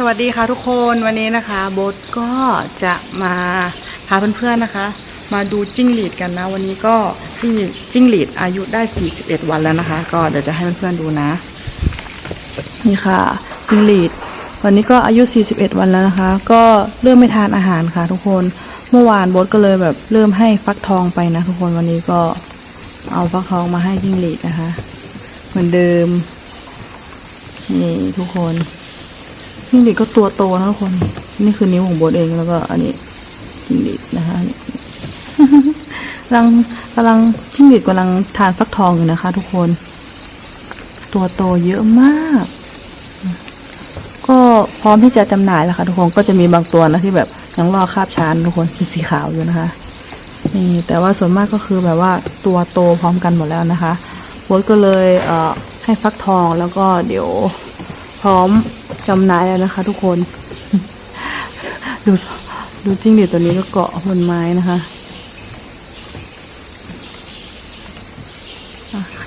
สวัสดีค่ะทุกคนวันนี้นะคะโบทก็จะมาพาเพื่อนๆนะคะ มาดูจิ้งหรีดกันนะ วันนี้ก็จิ้งหรีดจิ้งหรีดอายุได้ 41 วันแล้วนะคะ ก็เดี๋ยวจะให้เพื่อนๆดูนะ นี่ค่ะจิ้งหรีด วันนี้ก็อายุ 41 วันแล้วนะคะ ก็เริ่มไม่ทานอาหารค่ะ ทุกคนเมื่อวานโบทก็เลยแบบเริ่มให้ฟักทองไปนะทุกคนวันนี้ก็เอาฟักทองมาให้จิ้งหรีดนะคะ เหมือนเดิมนี่ทุกคน จิ้งหรีดก็ตัวโตนะทุกคน นี่คือนิ้วของโบทเองแล้วก็ อันนี้จิ้งหรีดนะคะกำลังกำลังจิ้งหรีดกำลังทานฟักทองอยู่นะคะ ทุกคน ตัวโตเยอะมาก ก็พร้อมที่จะจำหน่ายแล้วค่ะ ทุกคนก็จะมีบางตัวนะที่แบบยังรอคาบชานทุกคนเป็นสีขาวอยู่นะคะ นี่ แต่ว่าส่วนมากก็คือแบบว่าตัวโตพร้อมกันหมดแล้วนะคะโบทก็เลยเอ่อให้ฟักทองแล้วก็เดี๋ยวพร้อม จำนายแล้วนะคะ ทุกคน ดูดูจิ้งหรีดตัวนี้ก็เกาะบนไม้นะคะ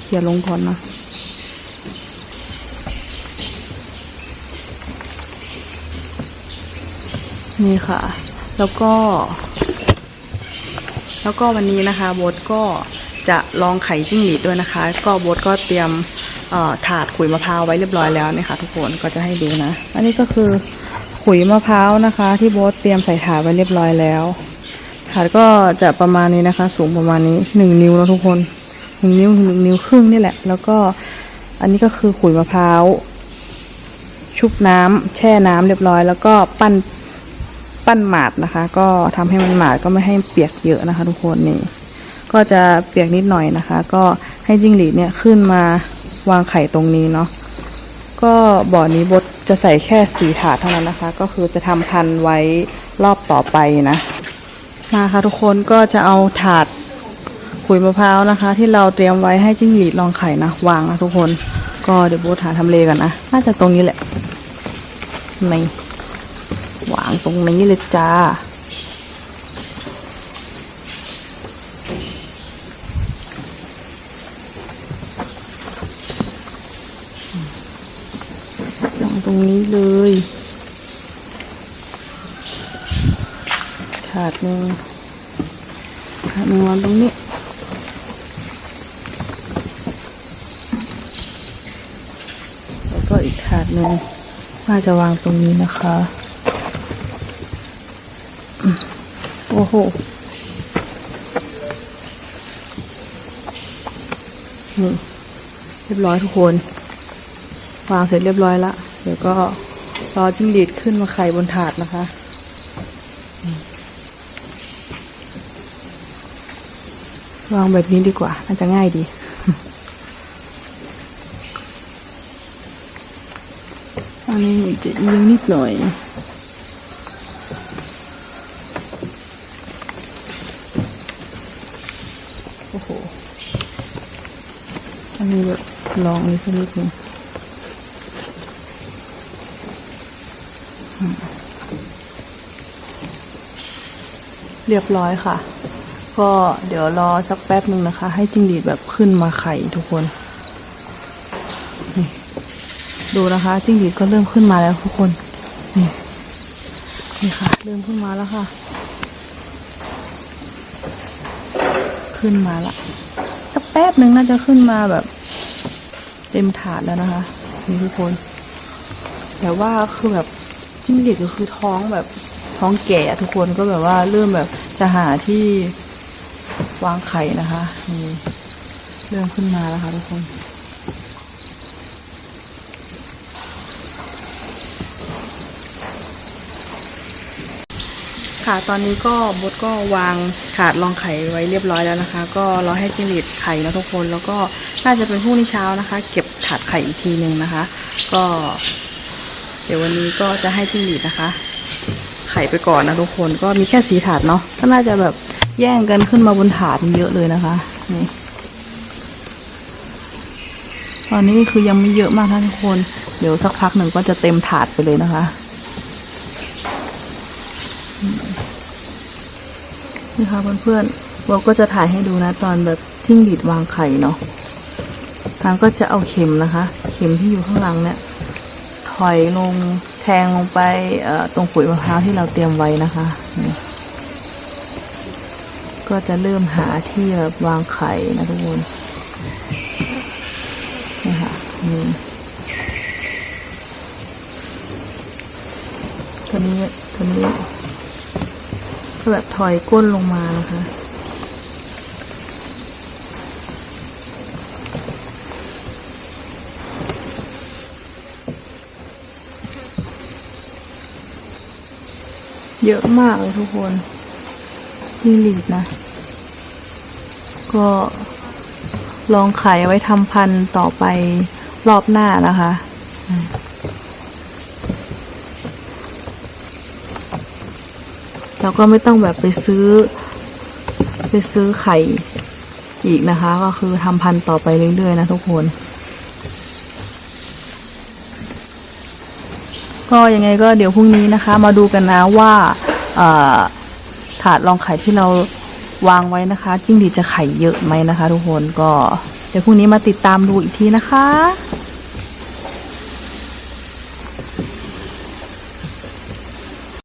เขี่ยลงก่อนนะนี่ค่ะ แล้วก็ แล้วก็วันนี้นะคะโบทก็จะลองไข่จิ้งหรีดด้วยนะคะ ก็โบทก็เตรียม ถาดขุยมะพร้าวไว้เรียบร้อยแล้วนะคะ ทุกคนก็จะให้ดูนะ อันนี้ก็คือขุยมะพร้าวนะคะ ที่โบทเตรียมใส่ถาดไว้เรียบร้อยแล้วถาดก็จะประมาณนี้นะคะ สูงประมาณนี้หนึ่งนิ้วแล้วทุกคนหนึ่งนิ้วหนึ่งนิ้วครึ่งนี่แหละ แล้วก็อันนี้ก็คือขุยมะพร้าวชุบน้ำแช่น้ำเรียบร้อย แล้วก็ปั้นปั้นหมาดนะคะ ก็ทำให้มันหมาดก็ไม่ให้เปียกเยอะนะคะ ทุกคนนี่ก็จะเปียกนิดหน่อยนะคะ ก็ให้จิ้งหรีดเนี่ยขึ้นมา วางไข่ตรงนี้เนาะก็บ่อนี้บดจะใส่แค่สีถาดเท่านั้นนะคะ ก็คือจะทำพันไว้รอบต่อไปนะ มาค่ะทุกคนก็จะเอาถาดขุยมะพร้าวนะคะ ที่เราเตรียมไว้ให้จิ้งหรีดลองไข่นะวางนะทุกคน ก็เดี๋ยวโบทหาทำเลกันนะน่าจะตรงนี้แหละนี่วางตรงนี้เลยจ้า ตรงนี้เลยถาดหนึ่งถาดหนึ่งวางตรงนี้แล้วก็อีกถาดหนึ่งน่าจะวางตรงนี้นะคะ โอ้โหเรียบร้อยทุกคน วางเสร็จเรียบร้อยละ เดี๋ยวก็รอจิ้งหรีดขึ้นมาไข่บนถาดนะคะนี่วางแบบนี้ดีกว่า น่าจะง่ายดีอันนี้จะเอียงนิดหน่อยโอ้โหอันนี้แบบลองนี้สักนิดหนึง เรียบร้อยค่ะ ก็เดี๋ยวรอสักแป๊บหนึ่งนะคะ ให้จิ้งหรีดแบบขึ้นมาไข่ทุกคน ดูนะคะ จิ้งหรีดก็เริ่มขึ้นมาแล้วทุกคน นี่นี่ค่ะ เริ่มขึ้นมาแล้วค่ะ ขึ้นมาละสักแป๊บหนึ่งน่าจะขึ้นมาแบบ เต็มถาดแล้วนะคะนี่ทุกคน แต่ว่าคือแบบจิ้งหรีดก็คือท้องแบบ ท้องแก่ทุกคนก็แบบว่าเริ่มแบบจะหาที่วางไข่นะคะนี่เริ่มขึ้นมาแล้วค่ะทุกคนค่ะตอนนี้ก็บดก็วางถาดรองไข่ไว้เรียบร้อยแล้วนะคะ ก็รอให้จิ้งหรีดไข่นะทุกคน แล้วก็น่าจะเป็นพรุ่งนี้เช้านะคะ เก็บถาดไข่อีกทีหนึ่งนะคะ ก็ เดี๋ยววันนี้ก็จะให้จิ้งหรีดนะคะ ไข่ไปก่อนนะทุกคนก็มีแค่สีถาดเนาะก็น่าจะแบบแย่งกันขึ้นมาบนถาดเยอะเลยนะคะนี่ตอนนี้คือยังไม่เยอะมากนะทุกคน เดี๋ยวสักพักหนึ่งก็จะเต็มถาดไปเลยนะคะนี่ค่ะเพื่อนๆเราก็จะถ่ายให้ดูนะตอนแบบจิ้งหรีดวางไข่เนาะทางก็จะเอาเข็มนะคะ เข็มที่อยู่ข้างหลังเนี่ยถอยลง แทงลงไปตรงขุยมะพร้าวที่เราเตรียมไว้นะคะ ก็จะเริ่มหาที่แบบวางไข่นะทุกคนนี่ค่ะนี่ตัวนี้ตัวนี้ก็แบบถอยก้นลงมานะคะ เยอะมากเลยทุกคนนี่หลีดนะ ก็ลองขายไว้ทำพันต่อไปรอบหน้านะคะ เราก็ไม่ต้องแบบไปซื้อ ไปซื้อไข่อีกนะคะ ก็คือทำพันต่อไปเรื่อยๆนะทุกคน ก็ยังไงก็เดี๋ยวพรุ่งนี้นะคะ มาดูกันนะว่าถาดรองไข่ที่เราวางไว้นะคะจิ้งหรีดจะไข่เยอะไหมนะคะ ทุกคนก็เดี๋ยวพรุ่งนี้มาติดตามดูอีกทีนะคะ